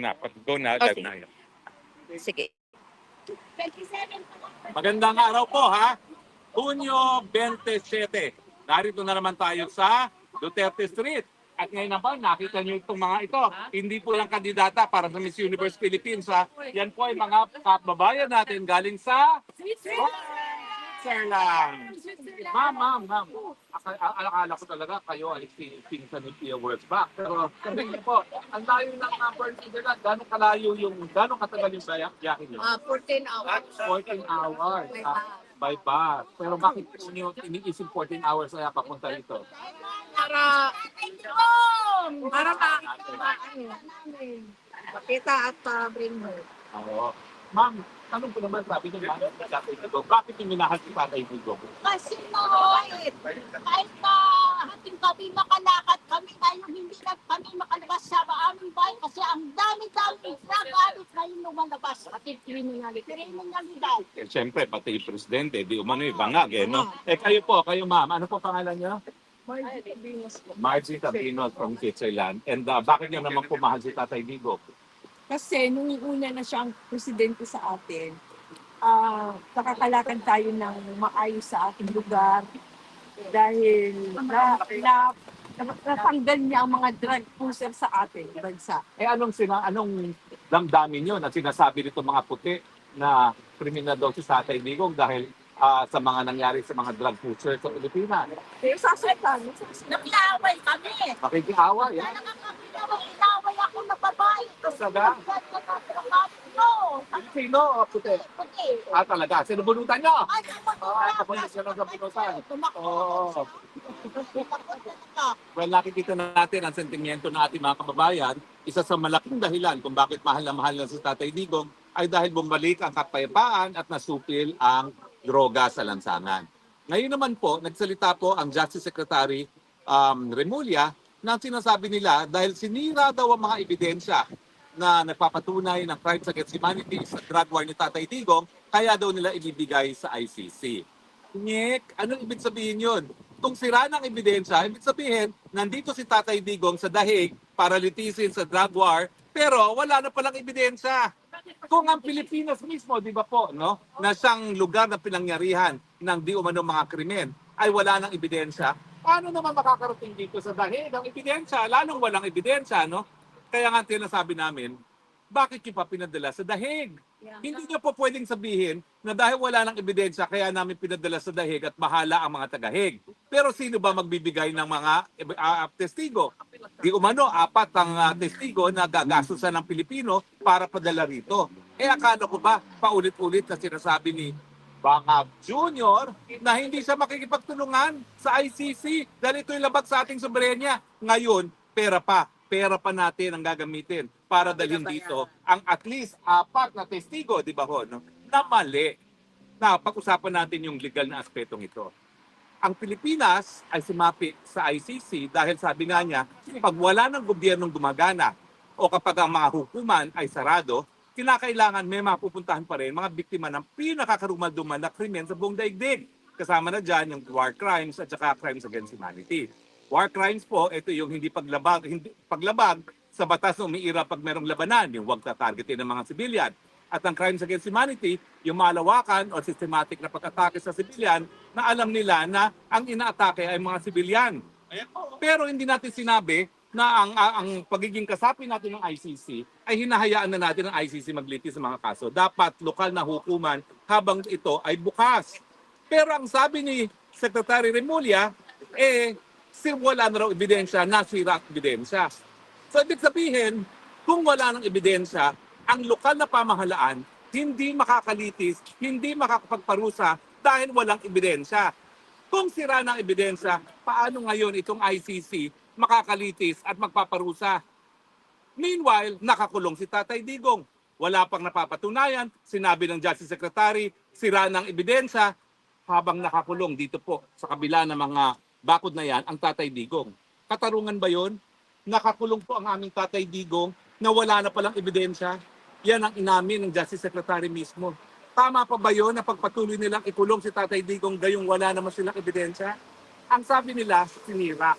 na. Go na, Okay. live na yun. Sige. Magandang araw po ha. Hunyo 27. Narito na naman tayo sa Duterte Street. At ngayon naman, nakita niyo itong mga ito. Hindi po lang kandidata para sa Miss Universe Philippines ha. Yan po ay mga kababayan natin galing sa Switzerland. Ma'am, ma'am, ma'am. Aka- a- Akala ko talaga kayo ay pinsan ni Pia Words back. Pero niyo po, ang layo ng number nila, gano'ng kalayo yung, gano'ng katagal yung biyak, biyahe niyo? Ah, 14 hours. 14 hours By ah, by bus. Pero bakit po niyo iniisip 14 hours kaya papunta rito? Para para ma makita at uh, bring her. Oo. Ma'am, tanong ko naman, sabi niyo nga, Tatay Digo, bakit yung minahal si Tatay Digo? Kasi kahit, kahit na hating kami makalakad kami ngayon, hindi na kami makalabas sa aming bahay kasi ang dami-dami addict ngayon lumalabas. At criminality, criminalidad. Eh, siyempre, pati yung presidente, di umano yung bangag, eh, no? Eh, kayo po, kayo ma'am, ano po pangalan niyo? Margie Tabinos from Switzerland. And uh, bakit niyo naman pumahal si Tatay Digo? Kasi nung una na siyang presidente sa atin, ah nakakalakad tayo ng maayos sa ating lugar dahil na, na, na, natanggal niya ang mga drug pusher sa ating bansa. Eh, anong, sina, anong damdamin niyo na sinasabi nito mga puti na kriminal daw si Tatay Digong dahil ah, sa mga nangyari sa mga drug pushers sa Pilipinas? Kaya sasaitan, Naglaway kami. Makikiawa, Kaya yan. nakakapinaway, inaway ako na trabaho ko. Pilipino o puti? Puti. Ah, talaga. Sinubunutan niyo? Ay, naman Ay, kapulis ka lang sa pinutan. Oo. Well, nakikita natin ang sentimiento ng ating mga kababayan. Isa sa malaking dahilan kung bakit mahal na mahal na si Tatay Digong ay dahil bumalik ang kapayapaan at nasupil ang droga sa lansangan. Ngayon naman po, nagsalita po ang Justice Secretary um, Remulla na sinasabi nila dahil sinira daw ang mga ebidensya na nagpapatunay ng crimes against humanity sa drug war ni Tatay Digong, kaya daw nila ibibigay sa ICC. Nick, anong ibig sabihin yun? Kung sira ng ebidensya, ibig sabihin, nandito si Tatay Digong sa dahig para litisin sa drug war, pero wala na palang ebidensya. Kung ang Pilipinas mismo, di ba po, no, na siyang lugar na pinangyarihan ng di umano mga krimen, ay wala ng ebidensya, paano naman makakarating dito sa dahig ang ebidensya? Lalong walang ebidensya, no? Kaya nga tinasabi namin, bakit yung pa pinadala sa dahig? Hindi niyo po pwedeng sabihin na dahil wala ng ebidensya kaya namin pinadala sa dahig at bahala ang mga tagahig. Pero sino ba magbibigay ng mga uh, testigo? Di umano, apat ang ah, testigo na gagastusan ng Pilipino para padala rito. Eh akala ko ba, paulit-ulit na sinasabi ni Bangab Jr. na hindi siya makikipagtulungan sa ICC dahil ito'y labag sa ating soberenya. Ngayon, pera pa. Pera pa natin ang gagamitin para dalhin dito ang at least apat na testigo, di ba ho, no? na mali. Na pag-usapan natin yung legal na aspetong ito. Ang Pilipinas ay sumapi sa ICC dahil sabi nga niya, pag wala ng gobyernong gumagana o kapag ang mga hukuman ay sarado, kinakailangan may mapupuntahan pa rin mga biktima ng pinakakarumalduman na krimen sa buong daigdig. Kasama na dyan yung war crimes at saka crimes against humanity. War crimes po, ito yung hindi paglabag, hindi, paglabag sa batas na umiira pag merong labanan, yung huwag tatargetin ng mga sibilyan. At ang crimes against humanity, yung malawakan o systematic na pag-atake sa sibilyan na alam nila na ang inaatake ay mga sibilyan. Pero hindi natin sinabi na ang, ang, ang pagiging kasapi natin ng ICC ay hinahayaan na natin ng ICC maglitis sa mga kaso. Dapat lokal na hukuman habang ito ay bukas. Pero ang sabi ni Secretary Remulla, eh, si wala na raw ebidensya, nasira ang ebidensya. So ibig sabihin, kung wala ng ebidensya, ang lokal na pamahalaan hindi makakalitis, hindi makakapagparusa dahil walang ebidensya. Kung sira ng ebidensya, paano ngayon itong ICC makakalitis at magpaparusa? Meanwhile, nakakulong si Tatay Digong. Wala pang napapatunayan, sinabi ng Justice Secretary, sira ng ebidensya, habang nakakulong dito po sa kabila ng mga bakod na yan, ang Tatay Digong. Katarungan ba yon? Nakakulong po ang aming Tatay Digong na wala na palang ebidensya. Yan ang inamin ng Justice Secretary mismo. Tama pa ba yon na pagpatuloy nilang ikulong si Tatay Digong gayong wala naman silang ebidensya? Ang sabi nila, sinira.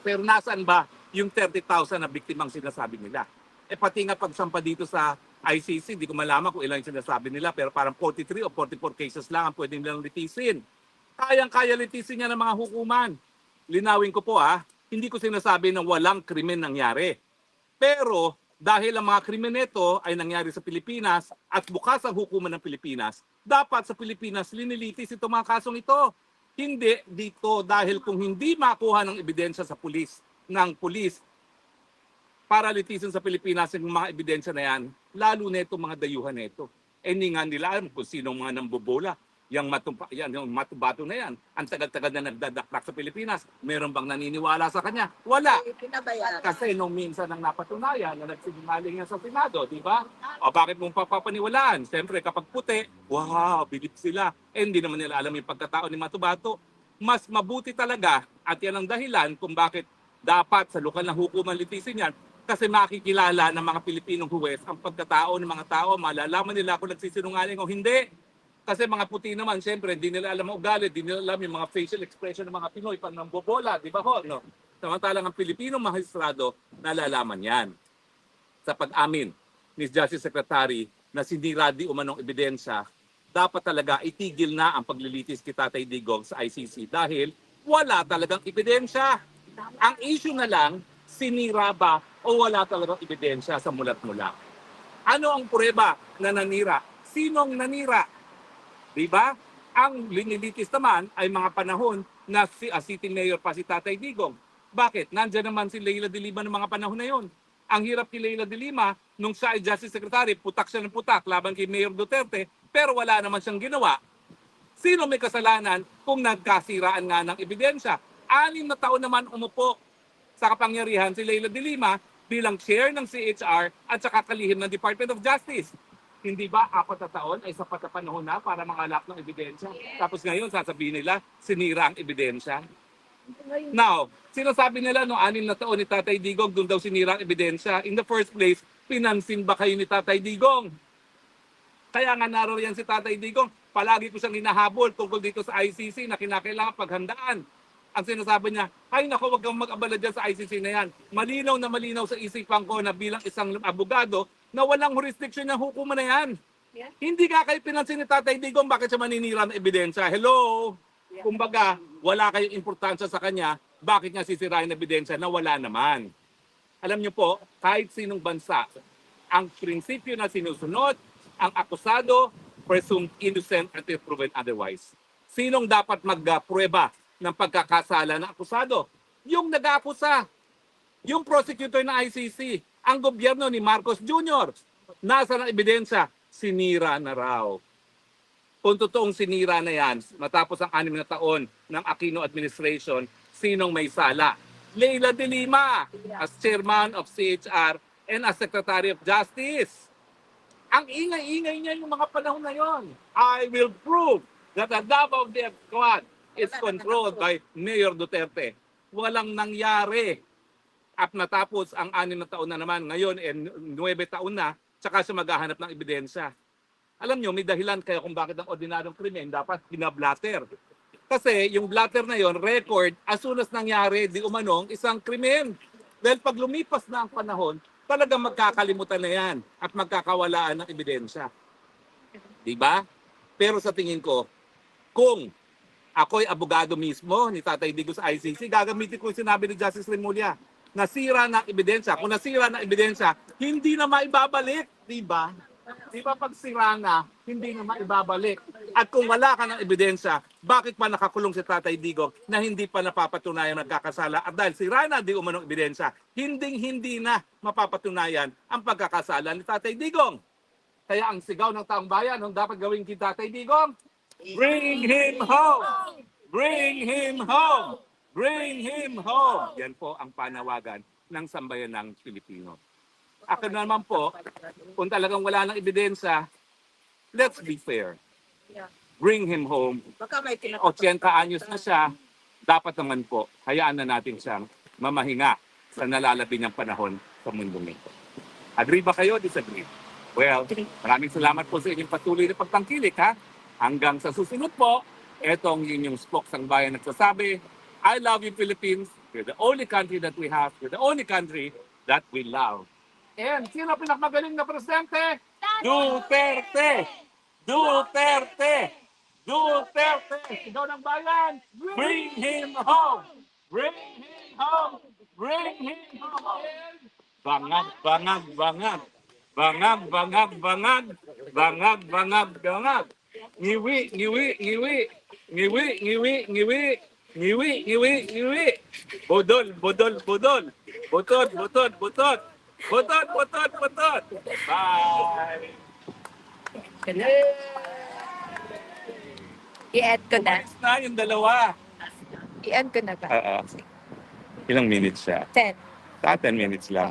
Pero nasaan ba yung 30,000 na biktimang sinasabi nila? Eh pati nga pagsampa dito sa ICC, di ko malaman kung ilan yung sinasabi nila, pero parang 43 o 44 cases lang ang pwedeng nilang litisin. Kayang-kaya litisin niya ng mga hukuman. Linawin ko po ah, hindi ko sinasabi na walang krimen nangyari. Pero dahil ang mga krimen nito ay nangyari sa Pilipinas at bukas ang hukuman ng Pilipinas, dapat sa Pilipinas linilitis itong mga kasong ito. Hindi dito dahil kung hindi makuha ng ebidensya sa pulis, ng pulis, para litisin sa Pilipinas yung mga ebidensya na yan, lalo na itong mga dayuhan na ito. Eh, hindi nga nila alam kung sino mga nambobola. Yang matumpa, yan, yung matubato na yan. Ang tagal-tagal na nagdadaklak sa Pilipinas. Meron bang naniniwala sa kanya? Wala. Pinabayaan. Kasi nung minsan ang napatunayan na nagsinungaling yan sa Senado, di ba? O bakit mong papapaniwalaan? Siyempre, kapag puti, wow, bilip sila. Eh, hindi naman nila alam yung pagkatao ni Matubato. Mas mabuti talaga, at yan ang dahilan kung bakit dapat sa lokal na hukuman litisin yan, kasi makikilala ng mga Pilipinong huwes ang pagkatao ng mga tao, malalaman nila kung nagsisinungaling o hindi. Kasi mga puti naman, siyempre, hindi nila alam ang ugali, hindi nila alam yung mga facial expression ng mga Pinoy pag nambobola, di ba ho? No? Samantalang ang Pilipinong magistrado, nalalaman yan. Sa pag-amin ni Justice Secretary na sinira di umanong ebidensya, dapat talaga itigil na ang paglilitis kay Tatay Digong sa ICC dahil wala talagang ebidensya. Ang issue na lang, sinira ba o wala talagang ebidensya sa mulat-mula. Ano ang prueba na nanira? Sinong nanira? Di ba? Ang linilitis naman ay mga panahon na si ah, City Mayor pa si Tatay Digong. Bakit? Nandiyan naman si Leila de Lima ng mga panahon na yon. Ang hirap kay Leila de Lima, nung siya ay Justice Secretary, putak siya ng putak laban kay Mayor Duterte, pero wala naman siyang ginawa. Sino may kasalanan kung nagkasiraan nga ng ebidensya? Anim na taon naman umupo sa kapangyarihan si Leila de Lima bilang chair ng CHR at saka kalihim ng Department of Justice. Hindi ba apat na taon ay sapat na panahon na para mangalap ng ebidensya? Tapos ngayon sasabihin nila, sinira ang ebidensya. Now, sinasabi nila no anim na taon ni Tatay Digong doon daw sinira ang ebidensya. In the first place, pinansin ba kayo ni Tatay Digong? Kaya nga naroon si Tatay Digong, palagi ko siyang hinahabol tungkol dito sa ICC na kinakailangan paghandaan. Ang sinasabi niya, ay nako, wag kang mag-abala dyan sa ICC na yan. Malinaw na malinaw sa isipan ko na bilang isang abogado na walang jurisdiction ng hukuman na yan. Yeah. Hindi ka kayo pinansin ni Tatay Digong, bakit siya maninira ng ebidensya? Hello? Kumbaga, wala kayong importansya sa kanya, bakit niya sisirain ng ebidensya na wala naman? Alam niyo po, kahit sinong bansa, ang prinsipyo na sinusunod, ang akusado, presumed innocent until proven otherwise. Sinong dapat magprueba ng pagkakasala ng akusado? Yung nag-aakusa, yung prosecutor ng ICC, ang gobyerno ni Marcos Jr. Nasa ng ebidensya, sinira na raw. Kung totoong sinira na yan, matapos ang anim na taon ng Aquino administration, sinong may sala? Leila de Lima as chairman of CHR and as Secretary of Justice. Ang ingay-ingay niya yung mga panahon na yon. I will prove that the Davao Death Squad is controlled by Mayor Duterte. Walang nangyari. At natapos ang anim na taon na naman, ngayon, eh, nuwebe taon na, tsaka siya maghahanap ng ebidensya. Alam nyo, may dahilan kaya kung bakit ang ordinaryong krimen dapat binablatter. Kasi yung blatter na yon record, as soon as nangyari, di umanong isang krimen. Dahil pag lumipas na ang panahon, talagang magkakalimutan na yan at magkakawalaan ng ebidensya. Di ba? Pero sa tingin ko, kung ako'y abogado mismo ni Tatay Digo sa ICC, gagamitin ko yung sinabi ni Justice Remulla. Nasira ng ebidensya. Kung nasira ng ebidensya, hindi na maibabalik. Di ba? Di ba pag sira na, hindi na maibabalik. At kung wala ka ng ebidensya, bakit pa nakakulong si Tatay Digong na hindi pa napapatunayan nagkakasala? At dahil sira na di umanong ebidensya, hinding-hindi na mapapatunayan ang pagkakasala ni Tatay Digong. Kaya ang sigaw ng taong bayan, ang dapat gawin kay Tatay Digong, Bring him home! Bring him home! Bring him home! Yan po ang panawagan ng sambayan ng Pilipino. Ako naman po, kung talagang wala ng ebidensya, let's be fair. Bring him home. Baka may 80 pinapapagod. anyos na siya, dapat naman po, hayaan na natin siyang mamahinga sa nalalabi niyang panahon sa mundong ito. Agree ba kayo? Disagree? Well, maraming salamat po sa inyong patuloy na pagtangkilik ha. Hanggang sa susunod po, etong inyong spokes ang bayan nagsasabi, I love you Philippines. You're the only country that we have. You're the only country that we love. And sino pinakamagaling na presidente? Duterte! Duterte! Duterte! Sigaw ng bayan! Bring him home! Bring him home! Bring him home! Bangag, bangag, bangag. Bangag, bangag, bangag. Bangag, bangag, bangag. Ngiwi, ngiwi, ngiwi. Ngiwi, ngiwi, ngiwi. Ngiwi, ngiwi, ngiwi. Bodol, bodol, bodol. Butod, butod, butod. Butod, butod, butod. Bye! I-add ko na. Umalis na yung dalawa. I-add ko na ba? Ah, ah. Ilang minutes siya? 10. Sa 10 minutes lang.